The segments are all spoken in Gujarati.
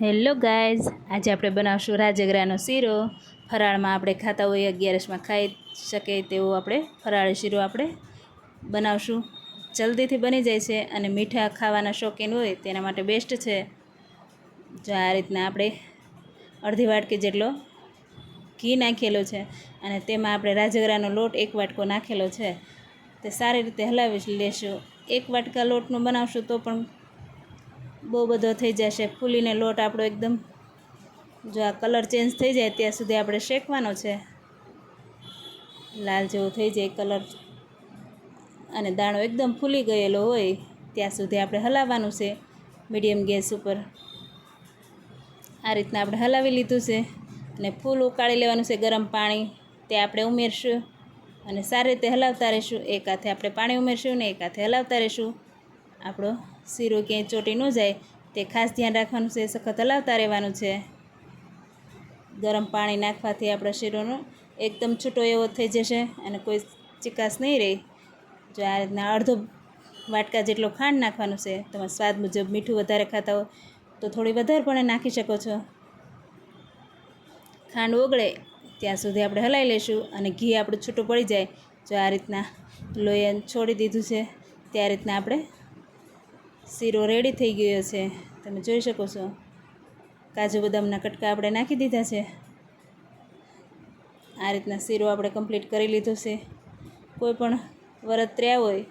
હેલો ગાઈઝ, આજે આપણે બનાવશું રાજગરાનો શીરો. ફરાળમાં આપણે ખાતા હોઈએ, અગિયારસમાં ખાઈ શકે તેવો આપણે ફરાળ શીરો આપણે બનાવશું. જલ્દીથી બની જાય છે અને મીઠા ખાવાના શોખીન હોય તેના માટે બેસ્ટ છે. જો આ રીતના આપણે અડધી વાટકી જેટલો ઘી નાખેલો છે અને તેમાં આપણે રાજગરાનો લોટ એક વાટકો નાખેલો છે. તે સારી રીતે હલાવી લેશું. એક વાટકા લોટનું બનાવશું તો પણ બહુ બધો થઈ જશે. ફૂલીને લોટ આપણો એકદમ જો આ કલર ચેન્જ થઈ જાય ત્યાં સુધી આપણે શેકવાનો છે. લાલ જેવો થઈ જાય કલર. અને દાણો એકદમ ફૂલી ગયેલો હોય ત્યાં સુધી આપણે હલાવવાનું છે મીડિયમ ગેસ ઉપર. આ રીતના આપણે હલાવી લીધું છે અને ફૂલ ઉકાળી લેવાનું છે ગરમ પાણી. તે આપણે ઉમેરશું અને સારી રીતે હલાવતા રહીશું. એક હાથે આપણે પાણી ઉમેરશું ને એક હાથે હલાવતા રહીશું. આપણો શીરો ક્યાંય ચોટી ન જાય, તે ખાસ ધ્યાન રાખવાનું છે, સખત હલાવતા રહેવાનું છે. ગરમ પાણી નાખવાથી આપણા શીરોનો એકદમ છૂટો એવો થઈ જશે અને કોઈ ચિકાસ નહીં રહે. જો આ રીતના અડધો વાટકા જેટલો ખાંડ નાખવાનું છે તમે સ્વાદ મુજબ મીઠું વધારે ખાતા હો, તો થોડી વધારે પણ નાખી શકો છો. ખાંડ ઓગળે, ત્યાં સુધી આપણે હલાવી લઈશું અને ઘી આપણું છૂટું પડી જાય. જો આ રીતના લોહી છોડી દીધું છે, ત્યાં રીતના આપણે શીરો રેડી થઈ ગયો છે. તમે જોઈ શકો છો. કાજુ બદામના કટકા આપણે નાખી દીધા છે. આ રીતના શીરો આપણે કમ્પ્લીટ કરી લીધો છે. કોઈ પણ વરત રહ્યા હોય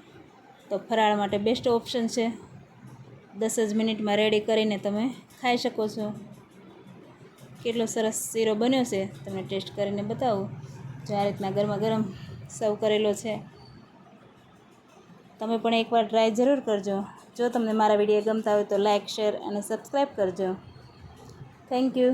તો ફરાળ માટે બેસ્ટ ઓપ્શન છે. દસ જ મિનિટમાં રેડી કરીને તમે ખાઈ શકો છો. કેટલો સરસ શીરો બન્યો છે તમને ટેસ્ટ કરીને બતાવું. જો આ રીતના ગરમા ગરમ સર્વ કરેલો છે. તમે પણ એકવાર ટ્રાય જરૂર કરજો. જો તમને મારા વીડિયો ગમતા હોય તો લાઇક શેર અને સબસ્ક્રાઈબ કરજો. Thank you